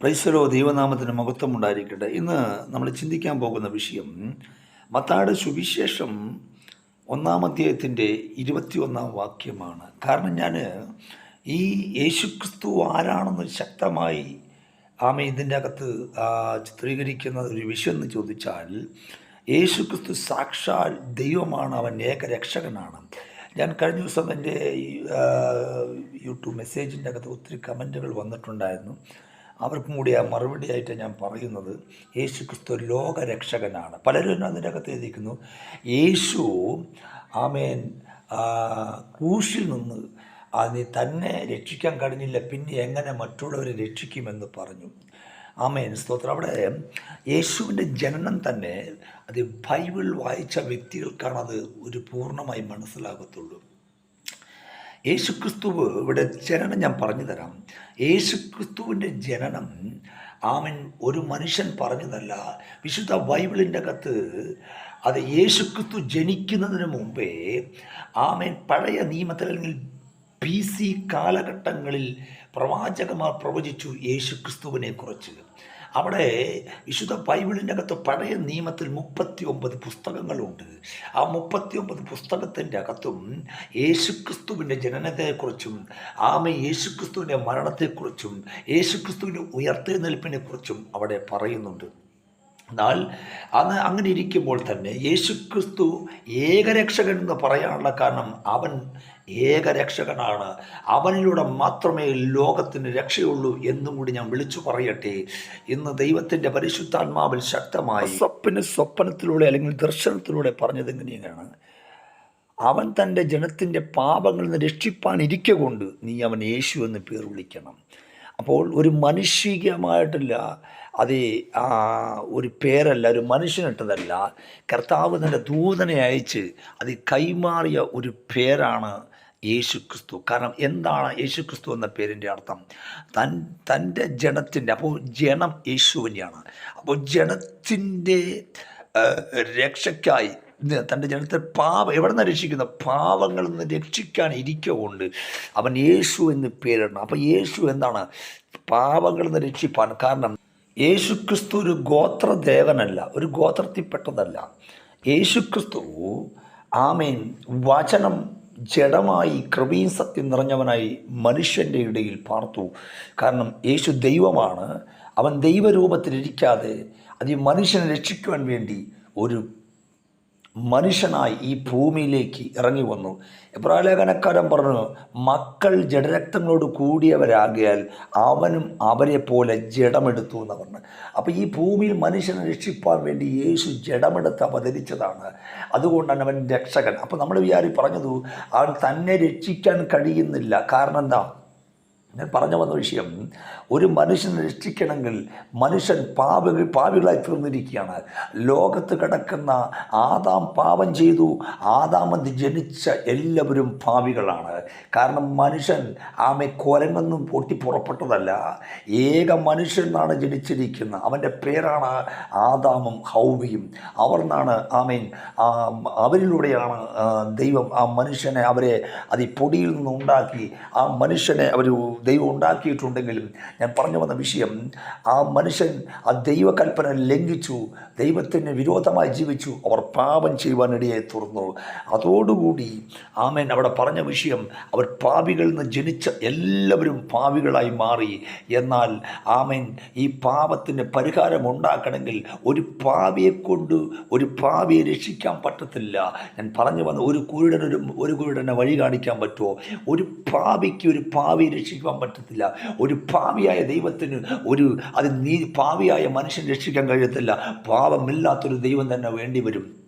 പ്രൈസലോ ദൈവനാമത്തിന് മഹത്വം ഉണ്ടായിരിക്കട്ടെ ഇന്ന് നമ്മൾ ചിന്തിക്കാൻ പോകുന്ന വിഷയം മത്താട് സുവിശേഷം ഒന്നാം അധ്യായത്തിന്റെ ഇരുപത്തിയൊന്നാം വാക്യമാണ്. കാരണം ഞാൻ ഈ യേശുക്രിസ്തു ആരാണെന്ന് ശക്തമായി ആമ ഇതിന്റെ അകത്ത് ചിത്രീകരിക്കുന്ന ഒരു വിഷയം എന്ന് ചോദിച്ചാൽ യേശുക്രിസ്തു സാക്ഷാൽ ദൈവമാണ് അവൻ ഏകരക്ഷകനാണ്. ഞാൻ കഴിഞ്ഞ ദിവസം എന്റെ യൂട്യൂബ് മെസ്സേജിന്റെ അകത്ത് ഒത്തിരി കമന്റുകൾ വന്നിട്ടുണ്ടായിരുന്നു. അവർക്കും കൂടി ആ മറുപടിയായിട്ട് ഞാൻ പറയുന്നത് യേശു ക്രിസ്തു ലോകരക്ഷകനാണ്. പലരും അതിന്റെ അകത്ത് എഴുതിക്കുന്നു യേശു ആമേൻ ആ, ക്രൂശിൽ നിന്ന് അതിന് തന്നെ രക്ഷിക്കാൻ കഴിഞ്ഞില്ല പിന്നെ എങ്ങനെ മറ്റുള്ളവരെ രക്ഷിക്കുമെന്ന് പറഞ്ഞു. ആമേൻ. സ്തോത്രം. അവിടെ യേശുവിന്റെ ജനനം തന്നെ അത് ബൈബിൾ വായിച്ച വ്യക്തികൾക്കാണ് അത് ഒരു പൂർണമായി മനസ്സിലാകത്തുള്ളൂ. യേശുക്രിസ്തു ഇവിടെ ജനനം ഞാൻ പറഞ്ഞു തരാം. യേശുക്രിസ്തുവിന്റെ ജനനം ആമൻ ഒരു മനുഷ്യൻ പറഞ്ഞതല്ല. വിശുദ്ധ ബൈബിളിന്റെ അകത്ത് അത് യേശുക്രിസ്തു ജനിക്കുന്നതിന് മുമ്പേ ആമൻ പഴയ നിയമത്തിൽ അല്ലെങ്കിൽ ബി സി കാലഘട്ടങ്ങളിൽ പ്രവാചകന്മാർ പ്രവചിച്ചു യേശുക്രിസ്തുവിനെ കുറിച്ച്. അവിടെ വിശുദ്ധ ബൈബിളിന്റെ അകത്ത് പഴയ നിയമത്തിൽ മുപ്പത്തി ഒമ്പത് പുസ്തകങ്ങളുണ്ട്. ആ മുപ്പത്തി ഒമ്പത് പുസ്തകത്തിന്റെ അകത്തും യേശുക്രിസ്തുവിന്റെ ജനനത്തെക്കുറിച്ചും ആമ യേശുക്രിസ്തുവിന്റെ മരണത്തെക്കുറിച്ചും യേശുക്രിസ്തുവിന്റെ ഉയർത്തെഴുന്നേൽപ്പിനെക്കുറിച്ചും അവിടെ പറയുന്നുണ്ട്. എന്നാൽ അന്ന് അങ്ങനെ ഇരിക്കുമ്പോൾ തന്നെ യേശുക്രിസ്തു ഏകരക്ഷകൻ എന്ന് പറയാനുള്ള കാരണം അവൻ ഏകരക്ഷകനാണ്. അവനിലൂടെ മാത്രമേ ലോകത്തിന് രക്ഷയുള്ളൂ എന്നും കൂടി ഞാൻ വിളിച്ചു പറയട്ടെ. ഇന്ന് ദൈവത്തിന്റെ പരിശുദ്ധാത്മാവിൽ ശക്തമായി സ്വപ്ന സ്വപ്നത്തിലൂടെ അല്ലെങ്കിൽ ദർശനത്തിലൂടെ പറഞ്ഞത് എങ്ങനെയാണ് അവൻ തന്റെ ജനത്തിന്റെ പാപങ്ങളിൽ നിന്ന് രക്ഷിപ്പാൻ ഇരിക്കുകൊണ്ട് നീ അവൻ യേശു എന്ന് പേർ വിളിക്കണം. അപ്പോൾ ഒരു മനുഷികമായിട്ടില്ല അത് ഒരു പേരല്ല ഒരു മനുഷ്യനിട്ടതല്ല. കർത്താവ് തന്റെ ദൂതനെ അയച്ച് അത് കൈമാറിയ ഒരു പേരാണ് യേശു ക്രിസ്തു കാരണം എന്താണ് യേശു ക്രിസ്തു എന്ന പേരിന്റെ അർത്ഥം? തൻ തന്റെ ജനത്തിന്റെ അപ്പോൾ ജനം യേശുവിനെയാണ്. അപ്പോൾ ജനത്തിന്റെ രക്ഷയ്ക്കായി തന്റെ ജനത്തെ പാപ എവിടെ നിന്ന് രക്ഷിക്കുന്ന? പാവങ്ങളിൽ നിന്ന് രക്ഷിക്കാൻ ഇരിക്കൊണ്ട് അവൻ യേശു എന്ന് പേരിടണം. അപ്പം യേശു എന്താണ്? പാവങ്ങളിൽ നിന്ന് രക്ഷിപ്പാൻ. കാരണം യേശു ക്രിസ്തു ഒരു ഗോത്രദേവനല്ല ഒരു ഗോത്രത്തിൽപ്പെട്ടതല്ല. യേശു ക്രിസ്തു ആമേൻ വചനം ജഡമായി കൃപയും സത്യം നിറഞ്ഞവനായി മനുഷ്യന്റെ ഇടയിൽ പാർത്തു. കാരണം യേശു ദൈവമാണ്. അവൻ ദൈവരൂപത്തിലിരിക്കാതെ അത് മനുഷ്യനെ രക്ഷിക്കുവാൻ വേണ്ടി ഒരു മനുഷ്യനായി ഈ ഭൂമിയിലേക്ക് ഇറങ്ങി വന്നു. എബ്രാലേഖനക്കാരൻ പറഞ്ഞു മക്കൾ ജഡരക്തങ്ങളോട് കൂടിയവരാകിയാൽ അവനും അവരെ പോലെ ജഡമെടുത്തു എന്ന് പറഞ്ഞു അപ്പോൾ ഈ ഭൂമിയിൽ മനുഷ്യനെ രക്ഷിപ്പാൻ വേണ്ടി യേശു ജഡമെടുത്ത് അവതരിച്ചതാണ്. അതുകൊണ്ടാണ് അവൻ രക്ഷകൻ. അപ്പോൾ നമ്മൾ വിചാരി പറഞ്ഞതു അവൻ തന്നെ രക്ഷിക്കാൻ കഴിയുന്നില്ല. കാരണം എന്താ? ഞാൻ പറഞ്ഞു വന്ന വിഷയം ഒരു മനുഷ്യനെ രക്ഷിക്കണമെങ്കിൽ മനുഷ്യൻ പാപ പാപികളായി തീർന്നിരിക്കുകയാണ്. ലോകത്ത് കിടക്കുന്ന ആദാം പാപം ചെയ്തു ആദാമത് ജനിച്ച എല്ലാവരും പാപികളാണ്. കാരണം മനുഷ്യൻ ആമെ കൊരങ്ങൊന്നും പൊട്ടി പുറപ്പെട്ടതല്ല. ഏക മനുഷ്യനാണ് ജനിച്ചിരിക്കുന്നത്. അവന്റെ പേരാണ് ആദാമും ഹൗവിയും. അവർ നിന്നാണ് ആമീൻ അവരിലൂടെയാണ് ദൈവം ആ മനുഷ്യനെ അവരെ അത് പൊടിയിൽ നിന്ന് ഉണ്ടാക്കി ആ മനുഷ്യനെ അവർ ദൈവം ഉണ്ടാക്കിയിട്ടുണ്ടെങ്കിലും ഞാൻ പറഞ്ഞു വന്ന വിഷയം ആ മനുഷ്യൻ ആ ദൈവകൽപ്പന ലംഘിച്ചു ദൈവത്തിന് വിരോധമായി ജീവിച്ചു അവർ പാപം ചെയ്യുവാനിടയെ തുറന്നു അതോടുകൂടി ആമേൻ അവിടെ പറഞ്ഞ വിഷയം അവർ പാപികളിൽ നിന്ന് ജനിച്ച എല്ലാവരും പാപികളായി മാറി. എന്നാൽ ആമേൻ ഈ പാപത്തിന് പരിഹാരം ഉണ്ടാക്കണമെങ്കിൽ ഒരു പാപിയെ കൊണ്ട് ഒരു പാപിയെ രക്ഷിക്കാൻ പറ്റത്തില്ല. ഞാൻ പറഞ്ഞു വന്ന ഒരു കുരുടനൊരു ഒരു കുരുടനെ വഴി കാണിക്കാൻ പറ്റുമോ? ഒരു പാപിക്ക് ഒരു പാവിയെ രക്ഷിക്കാൻ പറ്റത്തില്ല. ഒരു പാവിയായ ദൈവത്തിന് ഒരു അത് നീ പാവിയായ മനുഷ്യൻ രക്ഷിക്കാൻ കഴിയത്തില്ല. പാപമില്ലാത്തൊരു ദൈവം തന്നെ വേണ്ടി വരും.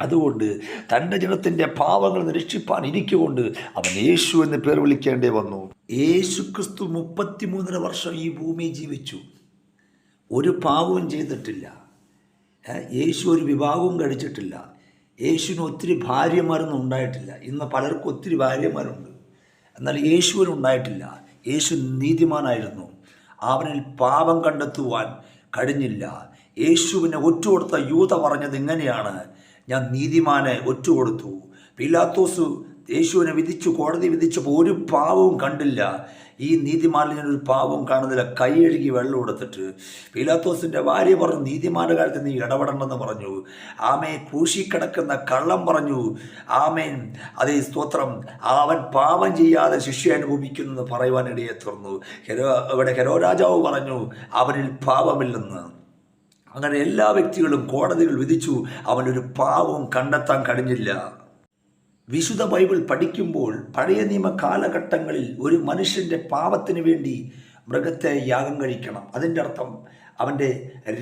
അതുകൊണ്ട് തന്റെ ജനത്തിന്റെ പാവങ്ങൾ രക്ഷിപ്പാൻ ഇരിക്കുകൊണ്ട് അവൻ യേശു എന്ന് പേർ വിളിക്കേണ്ടി വന്നു. യേശു ക്രിസ്തു മുപ്പത്തിമൂന്നര വർഷം ഈ ഭൂമി ജീവിച്ചു. ഒരു പാവവും ചെയ്തിട്ടില്ല. യേശു ഒരു വിവാഹവും കഴിച്ചിട്ടില്ല. യേശുവിന് ഒത്തിരി ഭാര്യമാരൊന്നും ഉണ്ടായിട്ടില്ല. ഇന്ന് പലർക്കും ഒത്തിരി ഭാര്യമാരുണ്ട്. എന്നാൽ യേശുവിന് ഉണ്ടായിട്ടില്ല. യേശു നീതിമാനായിരുന്നു. അവനിൽ പാപം കണ്ടെത്തുവാൻ കഴിഞ്ഞില്ല. യേശുവിനെ ഒറ്റുകൊടുത്ത യൂത പറഞ്ഞത് ഇങ്ങനെയാണ്. ഞാൻ നീതിമാനെ ഒറ്റുകൊടുത്തു. പിലാത്തോസ് യേശുവിനെ വിധിച്ചു കോടതി വിധിച്ചപ്പോൾ ഒരു പാവവും കണ്ടില്ല. ഈ നീതിമാനിൽ ഒരു പാവം കാണുന്നില്ല കൈയഴുകി വെള്ളം എടുത്തിട്ട് പീലാത്തോസിന്റെ ഭാര്യ പറഞ്ഞു നീതിമാന്റെ കാര്യത്തിൽ നീ ഇടപെടണമെന്ന് പറഞ്ഞു. ആമേ കൂശിക്കിടക്കുന്ന കിടക്കുന്ന കള്ളം പറഞ്ഞു. ആമേൻ. അതേ സ്തോത്രം. അവൻ പാപം ചെയ്യാതെ ശിഷ്യ അനുഭവിക്കുന്നു പറയുവാൻ ഇടയെ തുറന്നു. ഹെരോ ഇവിടെ ഹെരോ രാജാവ് പറഞ്ഞു അവനിൽ പാപമില്ലെന്ന്. അങ്ങനെ എല്ലാ വ്യക്തികളും കോടതികൾ വിധിച്ചു അവനൊരു പാവവും കണ്ടെത്താൻ കഴിഞ്ഞില്ല. വിശുദ്ധ ബൈബിൾ പഠിക്കുമ്പോൾ പഴയ നിയമ കാലഘട്ടങ്ങളിൽ ഒരു മനുഷ്യന്റെ പാപത്തിന് വേണ്ടി മൃഗത്തെ യാഗം കഴിക്കണം. അതിന്റെ അർത്ഥം അവന്റെ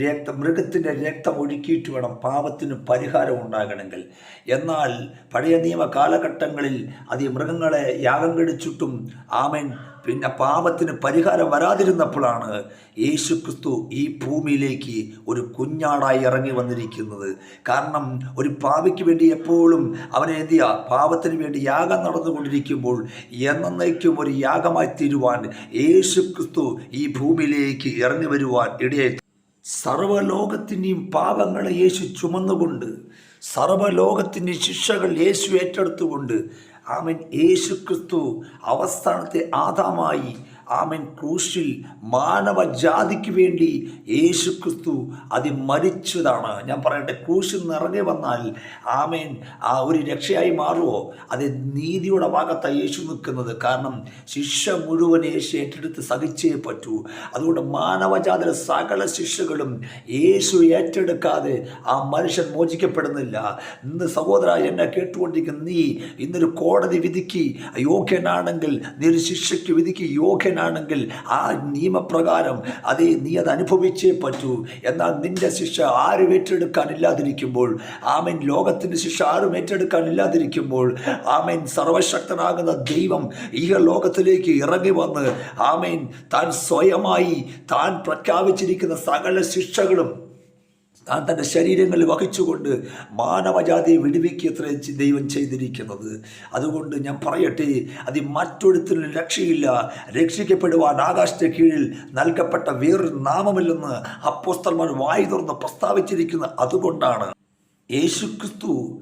രക്തം മൃഗത്തിന്റെ രക്തം ഒഴുക്കിയിട്ട് വേണം പാപത്തിന് പരിഹാരം ഉണ്ടാകണമെങ്കിൽ. എന്നാൽ പഴയ നിയമ കാലഘട്ടങ്ങളിൽ അത് മൃഗങ്ങളെ യാഗം കഴിച്ചിട്ടും ആമൻ പിന്നെ പാപത്തിന് പരിഹാരം വരാതിരുന്നപ്പോഴാണ് യേശു ക്രിസ്തു ഈ ഭൂമിയിലേക്ക് ഒരു കുഞ്ഞാടായി ഇറങ്ങി വന്നിരിക്കുന്നത്. കാരണം ഒരു പാവയ്ക്ക് വേണ്ടി എപ്പോഴും അവനെ എന്ത് ചെയ്യുക? പാപത്തിന് വേണ്ടി യാഗം നടന്നുകൊണ്ടിരിക്കുമ്പോൾ എന്നേക്കും ഒരു യാഗമായി തീരുവാൻ യേശു ക്രിസ്തു ഈ ഭൂമിയിലേക്ക് ഇറങ്ങി വരുവാൻ ഇടയായി. സർവലോകത്തിന്റെയും പാപങ്ങളെ യേശു ചുമന്നുകൊണ്ട് സർവലോകത്തിന്റെ ശിക്ഷകൾ യേശു ഏറ്റെടുത്തുകൊണ്ട് ആമൻ. യേശുക്രിസ്തു അവസാനത്തെ ആദാമായി ആമൻ. ക്രൂശിൽ മാനവജാതിക്ക് വേണ്ടി യേശു ക്രിസ്തു അത് മരിച്ചതാണ് ഞാൻ പറയട്ടെ ക്രൂശിൽ നിറഞ്ഞു വന്നാൽ ആമേൻ ആ ഒരു രക്ഷയായി മാറുമോ അത് നീതിയുടെ ഭാഗത്താണ് യേശു നിൽക്കുന്നത്. കാരണം ശിക്ഷ മുഴുവൻ യേശു ഏറ്റെടുത്ത് സഹിച്ചേ പറ്റൂ. അതുകൊണ്ട് മാനവജാതിയുടെ സകല ശിക്ഷകളും യേശു ഏറ്റെടുക്കാതെ ആ മനുഷ്യൻ മോചിക്കപ്പെടുന്നില്ല. ഇന്ന് സഹോദര എന്നെ കേട്ടുകൊണ്ടിരിക്കുന്ന നീ ഇന്നൊരു കോടതി വിധിക്ക് യോഗ്യനാണെങ്കിൽ നീ ഒരു ശിക്ഷയ്ക്ക് വിധിക്ക് യോഗ്യനാണെങ്കിൽ ആ നിയമപ്രകാരം അതേ നീ അത് അനുഭവിച്ചേ പറ്റൂ. എന്നാൽ നിന്റെ ശിക്ഷ ആരും ഏറ്റെടുക്കാനില്ലാതിരിക്കുമ്പോൾ ആമൻ ലോകത്തിന്റെ ശിക്ഷ ആരും ഏറ്റെടുക്കാനില്ലാതിരിക്കുമ്പോൾ ആമൻ സർവശക്തനാകുന്ന ദൈവം ഈ ലോകത്തിലേക്ക് ഇറങ്ങി വന്ന് ആമേൻ താൻ സ്വയമായി താൻ പ്രഖ്യാപിച്ചിരിക്കുന്ന സകല ശിക്ഷകളും താൻ തന്റെ ശരീരങ്ങളിൽ വഹിച്ചുകൊണ്ട് മാനവജാതിയെ വിടുവിക്കത്ര ദൈവം ചെയ്തിരിക്കുന്നത്. അതുകൊണ്ട് ഞാൻ പറയട്ടെ അത് മറ്റൊരുത്തിനും രക്ഷയില്ല. രക്ഷിക്കപ്പെടുവാൻ ആകാശത്തെ കീഴിൽ നൽകപ്പെട്ട വേറൊരു നാമമില്ലെന്ന് അപ്പോസ്തന്മാർ വായി തുറന്ന് പ്രസ്താവിച്ചിരിക്കുന്നത് അതുകൊണ്ടാണ്. യേശുക്രിസ്തു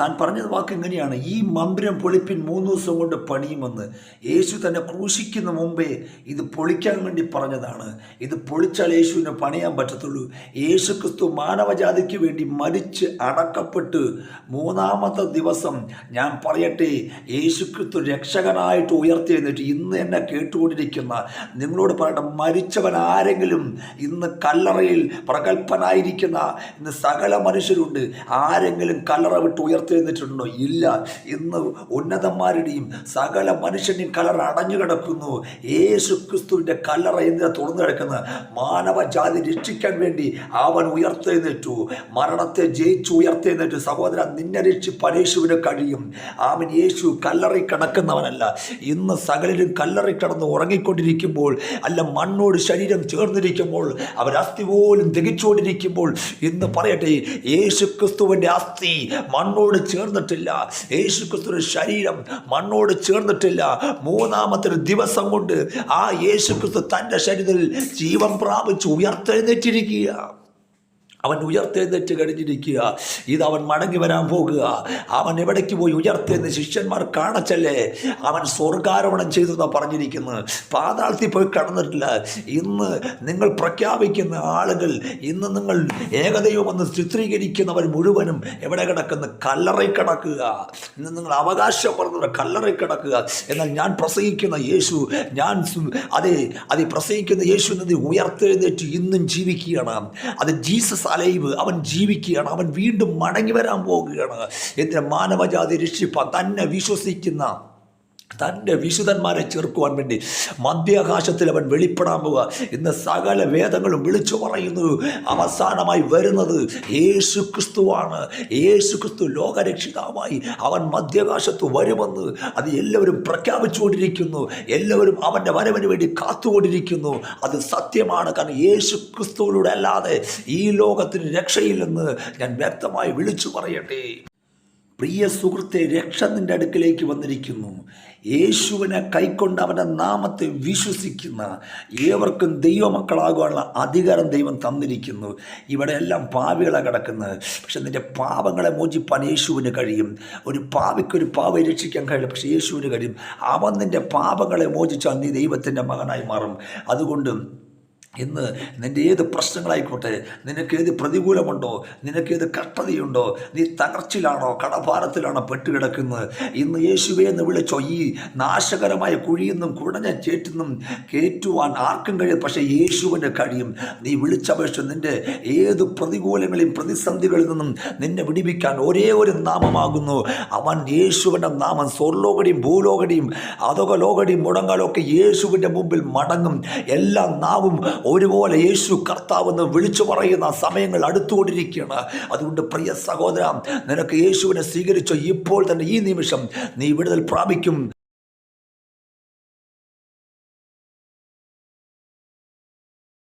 താൻ പറഞ്ഞത് വാക്ക് എങ്ങനെയാണ് ഈ മന്ദിരം പൊളിപ്പിൻ മൂന്ന് ദിവസം കൊണ്ട് പണിയുമെന്ന്. യേശു തന്നെ ക്രൂശിക്കുന്ന മുമ്പേ ഇത് പൊളിക്കാൻ വേണ്ടി പറഞ്ഞതാണ്. ഇത് പൊളിച്ചാൽ യേശുവിനെ പണിയാൻ പറ്റത്തുള്ളൂ. യേശു ക്രിസ്തു മാനവജാതിക്ക് വേണ്ടി മരിച്ച് അടക്കപ്പെട്ട് മൂന്നാമത്തെ ദിവസം ഞാൻ പറയട്ടെ യേശു ക്രിസ്തു രക്ഷകനായിട്ട് ഉയർത്തിയെന്നിട്ട് ഇന്ന് എന്നെ കേട്ടുകൊണ്ടിരിക്കുന്ന നിങ്ങളോട് പറയട്ടെ മരിച്ചവൻ ആരെങ്കിലും ഇന്ന് കല്ലറയിൽ പ്രഗത്ഭനായിരിക്കുന്ന ഇന്ന് സകല മനുഷ്യരുണ്ട്. ആരെങ്കിലും കല്ലറ വിട്ട് ഉയർത്തെഴുന്നിട്ടുണ്ടോ ഇല്ല. ഇന്ന് ഉന്നതന്മാരുടെയും സകല മനുഷ്യന്റെയും കലർ അടഞ്ഞു കിടക്കുന്നു. യേശു ക്രിസ്തുവിന്റെ കല്ലറ എന്തിനാ തുറന്നു കിടക്കുന്ന മാനവജാതി രക്ഷിക്കാൻ വേണ്ടി അവൻ ഉയർത്തെഴുന്നേറ്റു. മരണത്തെ ജയിച്ചു ഉയർത്തെഴുന്നേറ്റു. സഹോദര നിന്നെ രക്ഷിപ്പാൻ യേശുവിന് കഴിയും. അവൻ യേശു കല്ലറി കിടക്കുന്നവനല്ല. ഇന്ന് സകലരും കല്ലറി കിടന്ന് ഉറങ്ങിക്കൊണ്ടിരിക്കുമ്പോൾ അല്ല മണ്ണോട് ശരീരം ചേർന്നിരിക്കുമ്പോൾ അവർ അസ്ഥി പോലും തികച്ചുകൊണ്ടിരിക്കുമ്പോൾ ഇന്ന് പറയട്ടെ യേശു ക്രിസ്തുവിന്റെ അസ്ഥി മണ്ണോട് ചേർന്നിട്ടില്ല. യേശു ക്രിസ്തുവിന്റെ ശരീരം മണ്ണോട് ചേർന്നിട്ടില്ല. മൂന്നാമത്തെ ദിവസം കൊണ്ട് ആ യേശു ക്രിസ്തു തന്റെ ശരീരത്തിൽ ജീവൻ പ്രാപിച്ച് ഉയർത്തെഴുന്നേറ്റിരിക്കുക അവൻ ഉയർത്തെഴുന്നേറ്റ് കഴിഞ്ഞിരിക്കുക. ഇത് അവൻ മടങ്ങി വരാൻ പോകുക. അവൻ എവിടേക്ക് പോയി? ഉയർത്തെന്ന് ശിഷ്യന്മാർ കാണച്ചല്ലേ? അവൻ സ്വർഗാരോപണം ചെയ്തു എന്നാണ് പറഞ്ഞിരിക്കുന്നത് പാതാളത്തിൽ പോയി കടന്നിട്ടില്ല. ഇന്ന് നിങ്ങൾ പ്രഖ്യാപിക്കുന്ന ആളുകൾ ഇന്ന് നിങ്ങൾ ഏകദൈവമെന്ന് ചിത്രീകരിക്കുന്നവർ മുഴുവനും എവിടെ കിടക്കുന്ന? കല്ലറയിൽ കിടക്കുക. ഇന്ന് നിങ്ങൾ അവകാശം പറഞ്ഞവർ കല്ലറയിൽ കിടക്കുക. എന്നാൽ ഞാൻ പ്രസംഗിക്കുന്ന യേശു ഞാൻ അതെ അതെ പ്രസംഗിക്കുന്ന യേശു എന്നത് ഉയർത്തെഴുന്നേറ്റ് ഇന്നും ജീവിക്കുകയാണ്. അത് ജീസസ് അലൈവ് അവൻ ജീവിക്കുകയാണ് അവൻ വീണ്ടും മടങ്ങി വരാൻ പോകുകയാണ് എന്തിനാ മാനവജാതി രക്ഷിപ്പാൻ തന്നെ വിശ്വസിക്കുന്ന തന്റെ വിശുദ്ധന്മാരെ ചേർക്കുവാൻ വേണ്ടി മധ്യാകാശത്തിൽ അവൻ വെളിപ്പെടാൻ പോവുക ഇന്ന് സകല വേദങ്ങളും വിളിച്ചു പറയുന്നു. അവസാനമായി വരുന്നത് യേശു ക്രിസ്തുവാണ് യേശു ക്രിസ്തു ലോകരക്ഷിതാവായി അവൻ മധ്യാകാശത്ത് വരുമെന്ന് അത് എല്ലാവരും പ്രഖ്യാപിച്ചുകൊണ്ടിരിക്കുന്നു. എല്ലാവരും അവന്റെ വരവിന് വേണ്ടി കാത്തുകൊണ്ടിരിക്കുന്നു. അത് സത്യമാണ്. കാരണം യേശു ക്രിസ്തുവിലൂടെ അല്ലാതെ ഈ ലോകത്തിന് രക്ഷയില്ലെന്ന് ഞാൻ വ്യക്തമായി വിളിച്ചു പറയട്ടെ. പ്രിയ സുഹൃത്തെ രക്ഷ നിന്റെ അടുക്കിലേക്ക് വന്നിരിക്കുന്നു. യേശുവിനെ കൈക്കൊണ്ട് അവന്റെ നാമത്തെ വിശ്വസിക്കുന്ന ഏവർക്കും ദൈവമക്കളാകാനുള്ള അധികാരം ദൈവം തന്നിരിക്കുന്നു. ഇവിടെ എല്ലാം പാവികളെ കിടക്കുന്നത്. പക്ഷെ നിന്റെ പാപങ്ങളെ മോചിപ്പാൻ യേശുവിന് കഴിയും. ഒരു പാവിക്കൊരു പാവ രക്ഷിക്കാൻ കഴിയില്ല പക്ഷേ യേശുവിന് കഴിയും. അവൻ നിന്റെ പാപങ്ങളെ മോചിച്ചാൽ നീ ദൈവത്തിന്റെ മകനായി മാറും. അതുകൊണ്ട് ഇന്ന് നിന്റെ ഏത് പ്രശ്നങ്ങളായിക്കോട്ടെ നിനക്ക് ഏത് പ്രതികൂലമുണ്ടോ നിനക്ക് ഏത് കഷ്ടതയുണ്ടോ നീ തകർച്ചയിലാണോ കടഭാരത്തിലാണോ പെട്ടുകിടക്കുന്നത്? ഇന്ന് യേശുവേ എന്ന് വിളിച്ചോ ഈ നാശകരമായ കുഴിയെന്നും കുടഞ്ഞ ചേറ്റെന്നും കയറ്റുവാൻ ആർക്കും കഴിയും പക്ഷേ യേശുവിന്റെ കഴിയും. നീ വിളിച്ചപേക്ഷിച്ച് നിന്റെ ഏത് പ്രതികൂലങ്ങളെയും പ്രതിസന്ധികളിൽ നിന്നും നിന്നെ വിടിവിക്കാൻ ഒരേ ഒരു നാമമാകുന്നു. അവൻ യേശുവിന്റെ നാമം സ്വർലോകടിയും ഭൂലോകടിയും അതൊക്കെ ലോകടിയും മുടങ്ങാലൊക്കെ യേശുവിന്റെ മുമ്പിൽ മടങ്ങും. എല്ലാ നാവും ഒരുപോലെ യേശു കർത്താവെന്ന് വിളിച്ചു പറയുന്ന സമയങ്ങൾ അടുത്തുകൊണ്ടിരിക്കുകയാണ്. അതുകൊണ്ട് പ്രിയ സഹോദര നിനക്ക് യേശുവിനെ സ്വീകരിച്ചോ? ഇപ്പോൾ തന്നെ ഈ നിമിഷം നീ വിടുതൽ പ്രാപിക്കും.